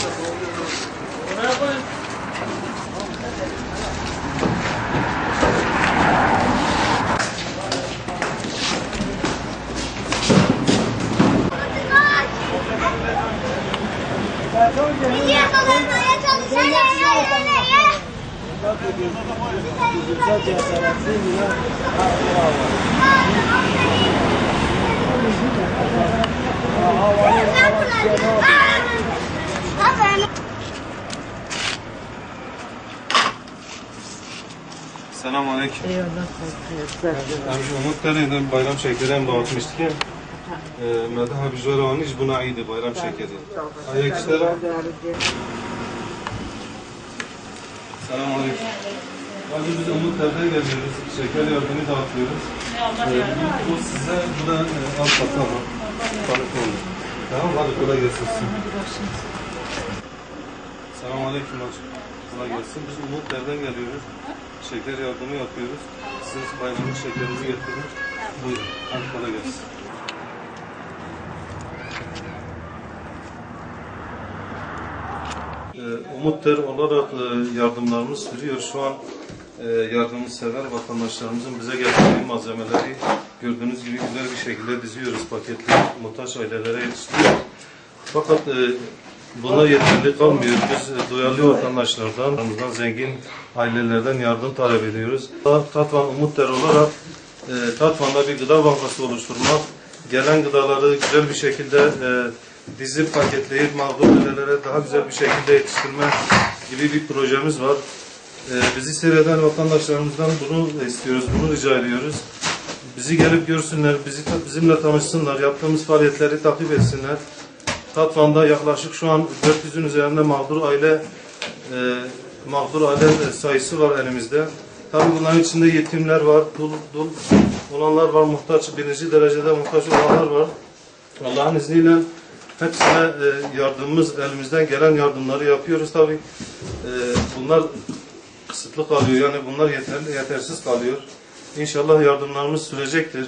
Bravo. Aferin. Selamun Aleyküm. Amca Umut Dere'den bayram şekeri hem dağıtmıştık ya. Medha Bijvara onun iş buna iyiydi bayram şekeri. Ayak işlere. Selamun Aleyküm. Abi biz Umut Dere'den geliyoruz. Şeker yardımı dağıtıyoruz. E, bu, size, bu da e. Tanık olun. Tamam hadi kolay gelsin. Selamun Aleyküm. Kolay gelsin. Biz Umut Dere'den geliyoruz. Şeker yardımı yapıyoruz. Siz bayramlık şekerinizi getirdiniz. Buyurun. Hadi kolay gelsin. Ee, Umut Der olarak e, yardımlarımız sürüyor. Şu an e, yardımsever vatandaşlarımızın bize getirdiği malzemeleri gördüğünüz gibi güzel bir şekilde diziyoruz. Paketli muhtaç ailelere yetiştiriyoruz. Fakat e, buna yeterli kalmıyor. Biz duyarlı vatandaşlardan, aramızdan zengin ailelerden yardım talep ediyoruz. Tatvan Umut Der olarak e, Tatvan'da bir gıda bankası oluşturmak, gelen gıdaları güzel bir şekilde e, dizip paketleyip mağdur ailelere daha güzel bir şekilde yetiştirme gibi bir projemiz var. E, bizi seyreden vatandaşlarımızdan bunu istiyoruz, bunu rica ediyoruz. Bizi gelip görsünler, bizi bizimle tanışsınlar, yaptığımız faaliyetleri takip etsinler. Tatvan'da yaklaşık şu an 400'ün üzerinde mağdur aile e, mağdur aile sayısı var elimizde. Tabii bunların içinde yetimler var, dul, dul olanlar var, muhtaç, birinci derecede muhtaç olanlar var. Allah'ın izniyle hepsine e, yardımımız, elimizden gelen yardımları yapıyoruz tabii. E, bunlar kısıtlı kalıyor, yani bunlar yeterli, yetersiz kalıyor. İnşallah yardımlarımız sürecektir.